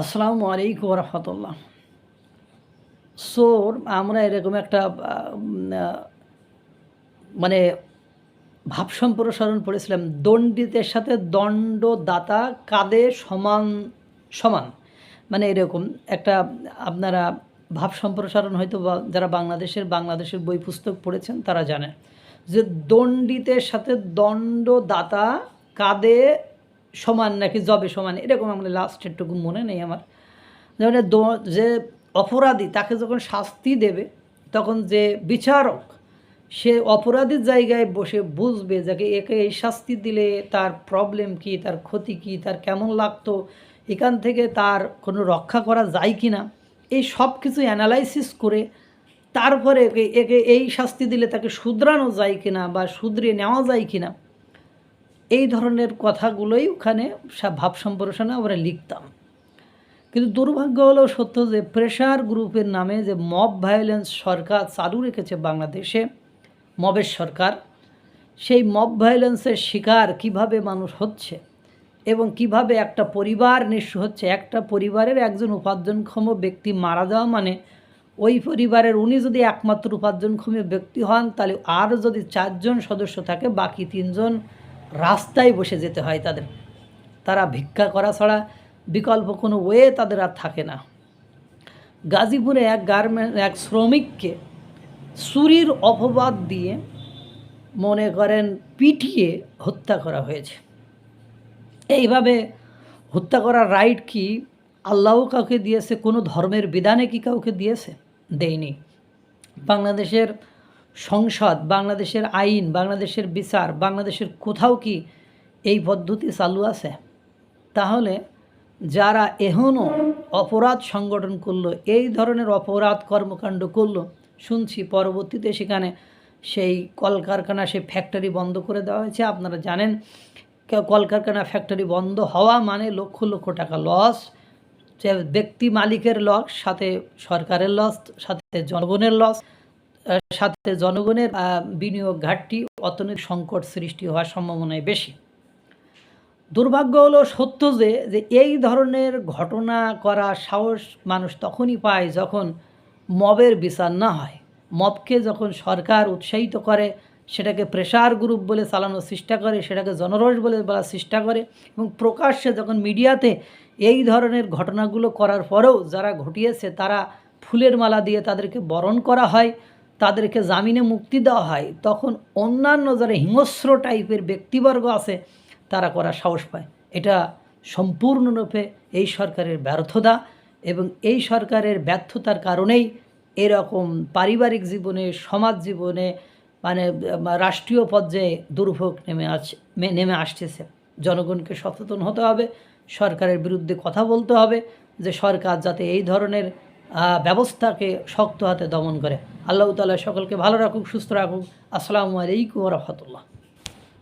আসসালামু আলাইকুম রহমতুল্লাহ। সোর আমরা এরকম একটা মানে ভাব সম্প্রসারণ পড়েছিলাম দণ্ডিতের সাথে দণ্ডদাতা কাঁধে সমান সমান। মানে এরকম একটা, আপনারা ভাব সম্প্রসারণ হয়তো যারা বাংলাদেশের বাংলাদেশের বই পুস্তক পড়েছেন, তারা জানে। যে দণ্ডিতের সাথে দণ্ডদাতা কাঁধে সমান নাকি জবে সমান, এরকম আমার লাস্টেরটুকু মনে নেই আমার। যেমন যে অপরাধী তাকে যখন শাস্তি দেবে, তখন যে বিচারক, সে অপরাধীর জায়গায় বসে বুঝবে যাকে একে এই শাস্তি দিলে তার প্রবলেম কি, তার ক্ষতি কি, তার কেমন লাগতো, এখান থেকে তার কোনো রক্ষা করা যায় কি না এই সব কিছু অ্যানালাইসিস করে তারপরে একে একে এই শাস্তি দিলে তাকে শুধরানো যায় কিনা বা শুধরে নেওয়া যায় কিনা এই ধরনের কথাগুলোই ওখানে ভাব সম্প্রসারণে আমরা লিখতাম। কিন্তু দুর্ভাগ্য হলো সত্য যে প্রেশার গ্রুপের নামে যে মব ভায়োলেন্স সরকার চালু রেখেছে বাংলাদেশে মবের সরকার, সেই মব ভায়োলেন্সের শিকার কীভাবে মানুষ হচ্ছে এবং কীভাবে একটা পরিবার নিঃস্ব হচ্ছে, একটা পরিবারের একজন উপার্জনক্ষম ব্যক্তি মারা যাওয়া মানে ওই পরিবারের উনি যদি একমাত্র উপার্জনক্ষম ব্যক্তি হন, তাহলে আর যদি চারজন সদস্য থাকে, বাকি তিনজন রাস্তায় বসে যেতে হয় তাদের। তারা ভিক্ষা করা ছাড়া বিকল্প কোনো ওয়ে তাদের আর থাকে না। গাজীপুরে এক গার্মেন্ট এক শ্রমিককে চুরির অপবাদ দিয়ে মনে করেন পিটিয়ে হত্যা করা হয়েছে। এইভাবে হত্যা করার রাইট কি আল্লাহ কাউকে দিয়েছে? কোনো ধর্মের বিধানে কি কাউকে দিয়েছে? দেয়নি। বাংলাদেশের সংসদ, বাংলাদেশের আইন, বাংলাদেশের বিচার, বাংলাদেশের কোথাও কি এই পদ্ধতি চালু আছে? তাহলে যারা এখনও অপরাধ সংগঠন করল, এই ধরনের অপরাধ কর্মকাণ্ড করল, শুনছি পরবর্তীতে সেখানে সেই কলকারখানা, সেই ফ্যাক্টরি বন্ধ করে দেওয়া হয়েছে। আপনারা জানেন কলকারখানা ফ্যাক্টরি বন্ধ হওয়া মানে লক্ষ লক্ষ টাকা লস ব্যক্তি মালিকের লস সাথে সরকারের লস সাথে জনগণের লস সাথে জনগণের বিনিয়োগ ঘাটতি, অর্থনৈতিক সংকট সৃষ্টি হওয়ার সম্ভাবনাই বেশি। দুর্ভাগ্য হলো সত্য যে যে এই ধরনের ঘটনা করা সাহস মানুষ তখনই পায় যখন মবের বিচার না হয়। মবকে যখন সরকার উৎসাহিত করে, সেটাকে প্রেশার গ্রুপ বলে চালানোর চেষ্টা করে, সেটাকে জনরস বলে বলার চেষ্টা করে এবং প্রকাশ্যে যখন মিডিয়াতে এই ধরনের ঘটনাগুলো করার পরেও যারা ঘটিয়েছে, তারা ফুলের মালা দিয়ে তাদেরকে বরণ করা হয়। তাদেরকে জামিনে মুক্তি দেওয়া হয়, তখন অন্যান্য যারা হিংস্র টাইপের ব্যক্তিবর্গ আছে, তারা করা সাহস পায়। এটা সম্পূর্ণরূপে এই সরকারের ব্যর্থতা এবং এই সরকারের ব্যর্থতার কারণেই এরকম পারিবারিক জীবনে, সমাজ জীবনে মানে রাষ্ট্রীয় পর্যায়ে দুর্ভোগ নেমে আস নেমে আসতেছে। জনগণকে সচেতন হতে হবে, সরকারের বিরুদ্ধে কথা বলতে হবে যে সরকার যাতে এই ধরনের ব্যবস্থাকে শক্ত হাতে দমন করে। আল্লাহ তালা সকলকে ভালো রাখুক, সুস্থ রাখুক। আসসালামু আলাইকুম রহমতুল্লাহ।